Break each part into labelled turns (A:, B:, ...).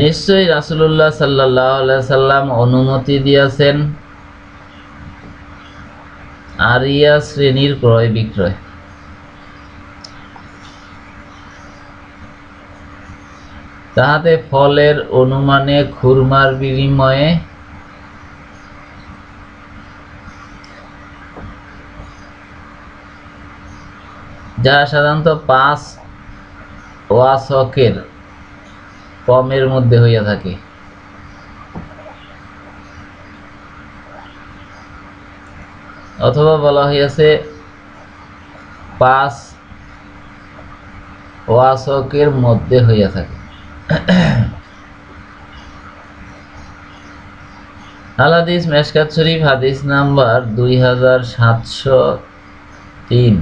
A: নিশ্চয়ই রাসুল্লাহ সাল্লাহ সাল্লাম অনুমতি দিয়েছেন আরিয়া শ্রেণির ক্রয় বিক্রয়। তাহাতে ফলের অনুমানে খুরমার বিনিময়ে যা সাধারণত পাঁচ ওয়াসকের কমের মধ্যে হইয়া থাকে। অথবা বলা হইয়াছে, পাঁচ ওয়াসকের মধ্যে হইয়া থাকে। আল হাদিস মেশকাত শরীফ হাদিস নাম্বার দুই হাজার সাতশো তিন।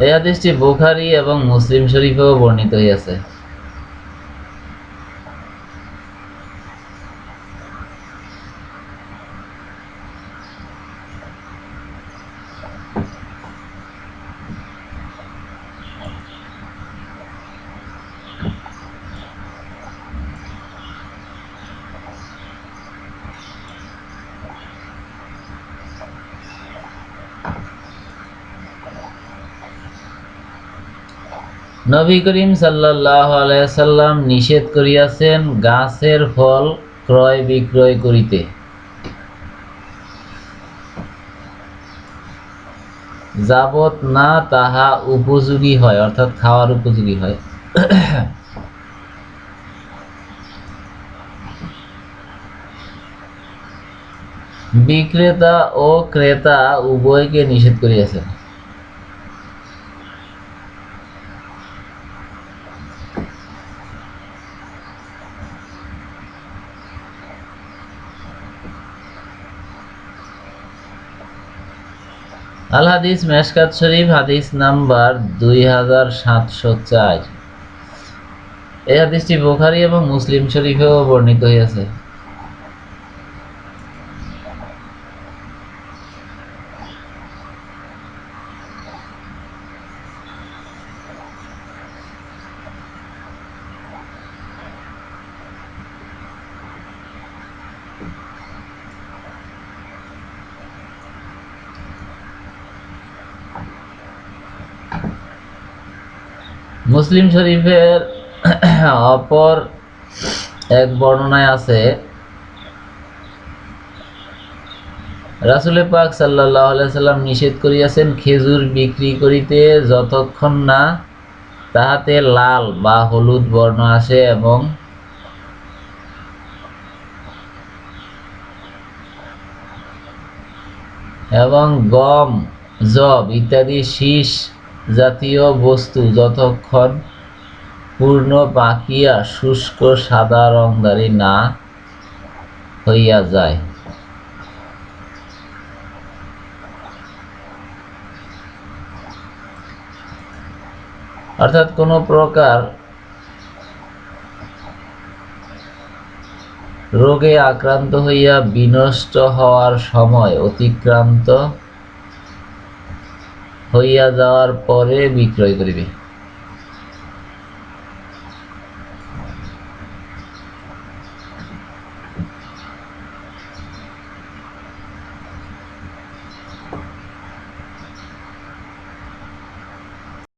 A: এই হাদিসটি বুখারী এবং মুসলিম শরীফেও বর্ণিত হইয়াছে। নবী করিম সাল্লাহ আলাইসাল্লাম নিষেধ করিয়াছেন গাছের ফল ক্রয় বিক্রয় করিতে। যাবত না তাহা উপযোগী হয়, অর্থাৎ খাওয়ার উপযোগী হয়। বিক্রেতা ও ক্রেতা উভয়কে নিষেধ করিয়াছেন। আল হাদিস মেশকাত শরীফ, হাদিস নাম্বার দুই হাজার সাতশো চার। এই হাদিসটি বোখারি এবং মুসলিম শরীফেও বর্ণিত হইয়াছে। মুসলিম শরীফের অপর এক বর্ণনায় আছে রাসুলে পাক সাল্লাহ সাল্লাম নিষেধ করিয়াছেন, খেজুর বিক্রি করিতে যতক্ষণ না তাহাতে লাল বা হলুদ বর্ণ আসে এবং এবং গম জব ইত্যাদি শীষ জাতীয় বস্তু যতক্ষণ পূর্ণ পাকিয়া শুষ্ক সাদা রংদারি না হইয়া যায়। অর্থাৎ কোনো প্রকার রোগে আক্রান্ত হইয়া বিনষ্ট হওয়ার সময় অতিক্রান্ত হইয়া যাওয়ার পরে বিক্রয় করিবে।